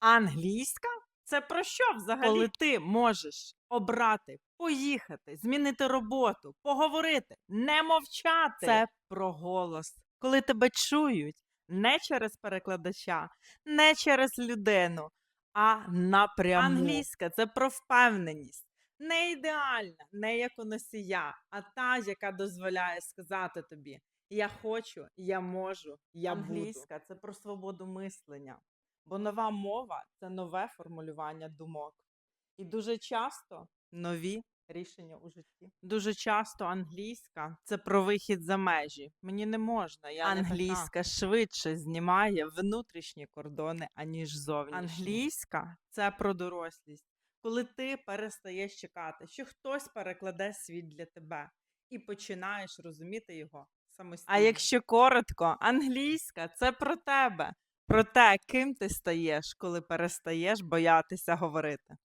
Англійська це про що взагалі? Коли ти можеш обрати, поїхати, змінити роботу, поговорити, не мовчати. Це про голос. Коли тебе чують не через перекладача, не через людину, а напряму. Англійська це про впевненість. Не ідеальна, не як у носія, а та, яка дозволяє сказати тобі: Я хочу, я можу, я Англійська це про свободу мислення. Бо нова мова це нове формулювання думок. І дуже часто нові рішення у житті. Дуже часто англійська це про вихід за межі. Мені не можна. Я англійська швидше знімає внутрішні кордони, аніж зовнішні. Англійська це про дорослість. Коли ти перестаєш чекати, що хтось перекладе світ для тебе і починаєш розуміти його самостійно. А якщо коротко, англійська це про тебе, про те, ким ти стаєш, коли перестаєш боятися говорити.